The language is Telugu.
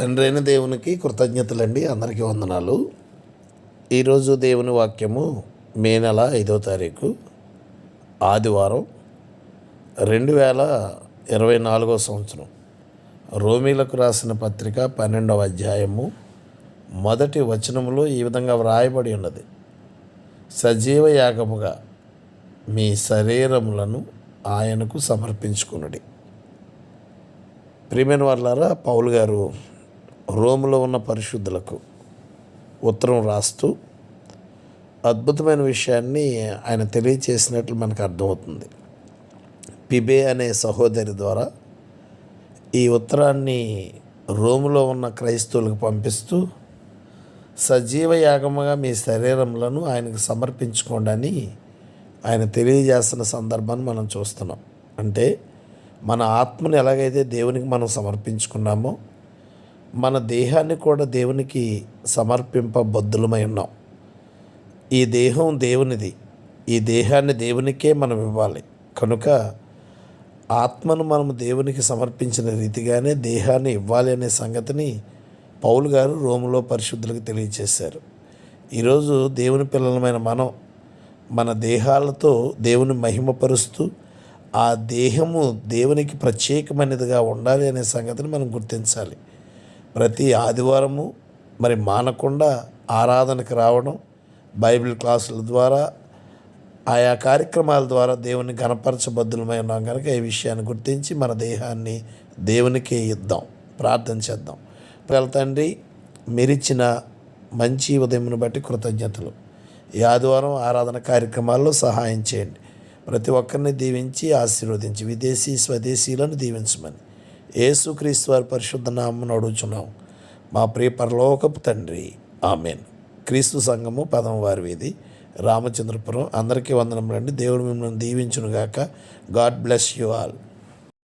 తండ్రి అయిన దేవునికి కృతజ్ఞతలండి. అందరికీ వందనాలు. ఈరోజు దేవుని వాక్యము మే నెల ఐదో తారీఖు ఆదివారం రెండు వేల ఇరవై నాలుగో సంవత్సరం. రోమీలకు రాసిన పత్రిక పన్నెండవ అధ్యాయము మొదటి వచనములో ఈ విధంగా వ్రాయబడి ఉన్నది. సజీవ యాగముగా మీ శరీరములను ఆయనకు సమర్పించుకునుడి. ప్రియమైన వాళ్ళారా పౌల్ గారు రోములో ఉన్న పరిశుద్ధులకు ఉత్తరం రాస్తూ అద్భుతమైన విషయాన్ని ఆయన తెలియచేసినట్లు మనకు అర్థమవుతుంది. పిబే అనే సహోదరి ద్వారా ఈ ఉత్తరాన్ని రోములో ఉన్న క్రైస్తవులకు పంపిస్తూ సజీవ యాగముగా మీ శరీరములను ఆయనకు సమర్పించుకోండి అని ఆయన తెలియజేస్తున్న సందర్భాన్ని మనం చూస్తున్నాం. అంటే మన ఆత్మను ఎలాగైతే దేవునికి మనం సమర్పించుకున్నామో మన దేహాన్ని కూడా దేవునికి సమర్పింపబద్దులమై ఉన్నాం. ఈ దేహం దేవునిది. ఈ దేహాన్ని దేవునికే మనం ఇవ్వాలి. కనుక ఆత్మను మనం దేవునికి సమర్పించిన రీతిగానే దేహాన్ని ఇవ్వాలి అనే సంగతిని పౌలు గారు రోములో పరిశుద్ధులకు తెలియచేశారు. ఈరోజు దేవుని పిల్లలమైన మనం మన దేహాలతో దేవుని మహిమపరుస్తూ ఆ దేహము దేవునికి ప్రత్యేకమైనదిగా ఉండాలి అనే సంగతిని మనం గుర్తించాలి. ప్రతి ఆదివారము మరి మానకుండా ఆరాధనకు రావడం బైబిల్ క్లాసుల ద్వారా ఆయా కార్యక్రమాల ద్వారా దేవుని గణపరచబద్దులమై ఉన్నాం కనుక ఈ విషయాన్ని గుర్తించి మన దేహాన్ని దేవునికే ఇద్దాం ప్రార్థన చేద్దాం. పిల్లల తండ్రి మీరిచ్చిన మంచి ఉదయమును బట్టి కృతజ్ఞతలు. ఈ ఆదివారం ఆరాధన కార్యక్రమాల్లో సహాయం చేయండి. ప్రతి ఒక్కరిని దీవించి ఆశీర్వదించి విదేశీ స్వదేశీలను దీవించమని. యేసుక్రీస్తు వారి పరిశుద్ధ నామను అడుగుచున్నాం. మా ప్రియ పరలోకపు తండ్రి ఆమెన్. క్రీస్తు సంఘము పదం వారి వీధి రామచంద్రపురం. అందరికీ వందనములండి దేవుడు మిమ్మల్ని దీవించునుగాక. God bless you all.